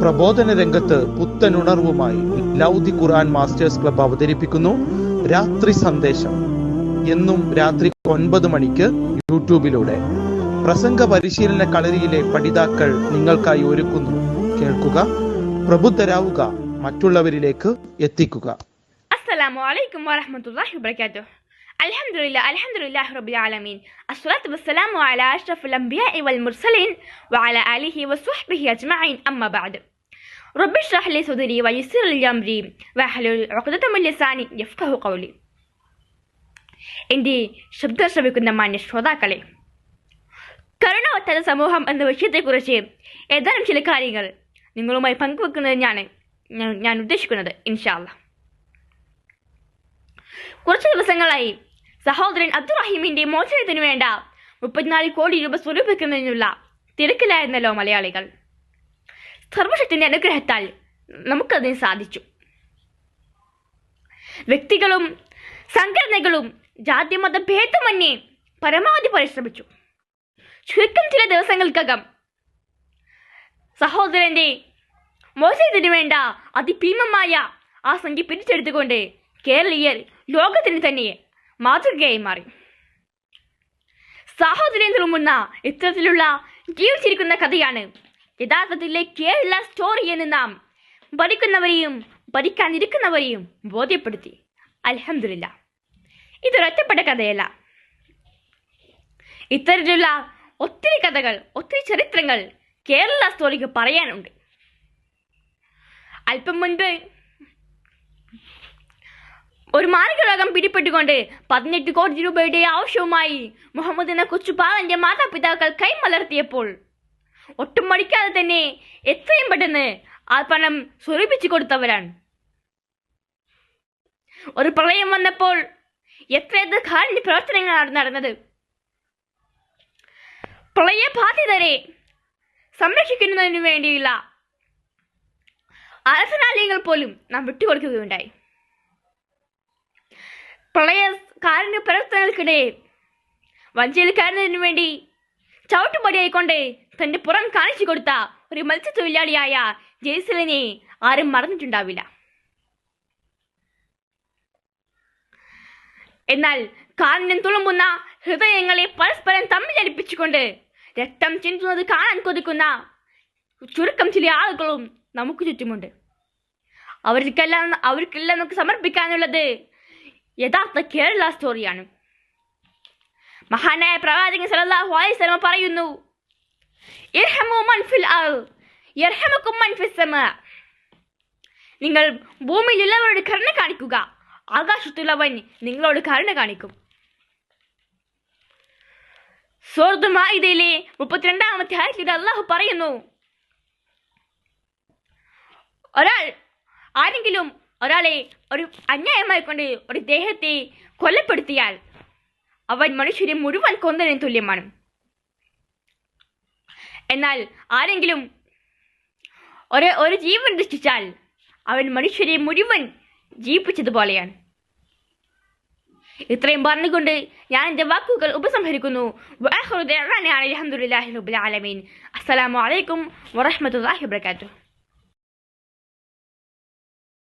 പ്രബോധന രംഗത്ത് പുത്തനുണർവുമായി ലൗദി ഖുർആൻ masters club അവതരിപ്പിക്കുന്നു രാത്രി സന്ദേശം എന്നും രാത്രി ഒൻപത് മണിക്ക് യൂട്യൂബിലൂടെ പ്രസംഗ പരിശീലന കളരിയിലെ പഠിതാക്കൾ നിങ്ങൾക്കായി ഒരുക്കുന്നു കേൾക്കുക പ്രബുദ്ധരാവുക മറ്റുള്ളവരിലേക്ക് എത്തിക്കുക السلام عليكم ورحمة الله وبركاته الحمد لله الحمد لله رب العالمين الصلاة والسلام على أشرف الأنبياء والمرسلين وعلى آله وصحبه أجمعين أما بعد رب اشرح لي صدري ويسر لي أمري واحلل عقدة من لساني يفقه قولي എൻ്റെ ശബ്ദം ശ്രമിക്കുന്ന മാന്യ ശ്രോതാക്കളെ കരുണവത്തര സമൂഹം എന്ന വിഷയത്തെക്കുറിച്ച് ഏതാനും ചില കാര്യങ്ങൾ നിങ്ങളുമായി പങ്കുവെക്കുന്നതിനാണ് ഞാൻ ഞാൻ ഉദ്ദേശിക്കുന്നത് ഇൻഷാല്ല കുറച്ച് ദിവസങ്ങളായി സഹോദരൻ അബ്ദുറഹീമിന്റെ മോചനത്തിനു വേണ്ട മുപ്പത്തിനാല് കോടി രൂപ സ്വരൂപിക്കുന്നതിനുള്ള തിരക്കിലായിരുന്നല്ലോ മലയാളികൾ സർവശക്തിന്റെ അനുഗ്രഹത്താൽ നമുക്കതിന് സാധിച്ചു. വ്യക്തികളും സംഘടനകളും ജാതിമത ഭേദമന്യേ പരമാവധി പരിശ്രമിച്ചു. ചുരുക്കം ചില ദിവസങ്ങൾക്കകം സഹോദരന്റെ മോശത്തിന് വേണ്ട അതിഭീമമായ ആ സംഖ്യ പിരിച്ചെടുത്തുകൊണ്ട് കേരളീയർ ലോകത്തിന് തന്നെ മാതൃകയായി മാറി. സാഹോദര്യം തുളുമ്പുന്ന ഇത്തരത്തിലുള്ള ജീവിച്ചിരിക്കുന്ന കഥയാണ് യഥാർത്ഥത്തിലെ കേരള സ്റ്റോറി എന്ന് നാം ഭരിക്കുന്നവരെയും ഭരിക്കാനിരിക്കുന്നവരെയും ബോധ്യപ്പെടുത്തി. അലഹമില്ല ഇതൊരൊറ്റപ്പെട്ട കഥയല്ല. ഇത്തരത്തിലുള്ള ഒത്തിരി കഥകൾ ഒത്തിരി ചരിത്രങ്ങൾ കേരള സ്റ്റോറിക്ക് പറയാനുണ്ട്. അല്പം മുൻപ് ഒരു മാരക രോഗം പിടിപ്പെട്ടുകൊണ്ട് പതിനെട്ട് കോടി രൂപയുടെ ആവശ്യവുമായി മുഹമ്മദിനെ എന്ന കൊച്ചുപാവന്റെ മാതാപിതാക്കൾ കൈമലർത്തിയപ്പോൾ ഒട്ടും മടിക്കാതെ തന്നെ എത്രയും പെട്ടെന്ന് ആ പണം സ്വരൂപിച്ചു കൊടുത്തവരാണ്. ഒരു പ്രളയം വന്നപ്പോൾ എത്രയെത്ര കാലിന്റെ പ്രവർത്തനങ്ങളാണ് നടന്നത്. പ്രളയബാധിതരെ സംരക്ഷിക്കുന്നതിന് വേണ്ടിയുള്ള അരസനാലയങ്ങൾ പോലും നാം വിട്ടുകൊടുക്കുകയുണ്ടായി. പ്രളയ കാരുണ്യ പ്രവർത്തനങ്ങൾക്കിടെ വഞ്ചിയിൽ കയറുന്നതിനു വേണ്ടി ചവിട്ടുപടിയായിക്കൊണ്ട് തന്റെ പുറം കാണിച്ചു കൊടുത്ത ഒരു മത്സ്യത്തൊഴിലാളിയായ ജെയ്സലിനെ ആരും മറന്നിട്ടുണ്ടാവില്ല. എന്നാൽ കാരുണ്യം തുളുമ്പുന്ന ഹൃദയങ്ങളെ പരസ്പരം തമ്മിൽ തമ്മിലടിപ്പിച്ചുകൊണ്ട് രക്തം ചിന്തുന്നത് കാണാൻ കൊതിക്കുന്ന ചുരുക്കം ചില ആളുകളും നമുക്ക് ചുറ്റുമുണ്ട്. അവർക്കെല്ലാം അവർക്കെല്ലാം നമുക്ക് സമർപ്പിക്കാനുള്ളത് യഥാർത്ഥ കേരള സ്റ്റോറിയാണ് മഹാനായ പ്രവാചകൻ സല്ലല്ലാഹു അലൈഹി വസല്ലം പറയുന്നു ഇർഹമു മൻ ഫിൽ അർദ്. യർഹമുക്കും മൻ ഫിസ് സമാ. നിങ്ങൾ ഭൂമിയിലുള്ളവരോട് കരുണ കാണിക്കുക. ആകാശത്തുള്ളവൻ നിങ്ങളോട് കരുണ കാണിക്കും. സൂറത്തുമായിദയിലെ മുപ്പത്തിരണ്ടാമത്തെ ആയത്തിൽ അള്ളാഹു പറയുന്നു ഒരാൾ ആരെങ്കിലും ഒരാളെ ഒരു അന്യായമായി കൊണ്ട് ഒരു ദേഹത്തെ കൊലപ്പെടുത്തിയാൽ അവൻ മനുഷ്യരെ മുഴുവൻ കൊന്നതിന് തുല്യമാണ്. എന്നാൽ ആരെങ്കിലും ഒരു ഒരു ജീവൻ ദൃഷ്ടിച്ചാൽ അവൻ മനുഷ്യരെ മുഴുവൻ ജീവിപ്പിച്ചതുപോലെയാണ് ഇത്രയും പറഞ്ഞുകൊണ്ട് ഞാൻ എന്റെ വാക്കുകൾ ഉപസംഹരിക്കുന്നു. അലഹമുല്ലാഹി റബ്ബിൽ ആലമീൻ. അസ്സലാമു അലൈക്കും വറഹ്മത്തുള്ളാഹി വബറകാതുഹു.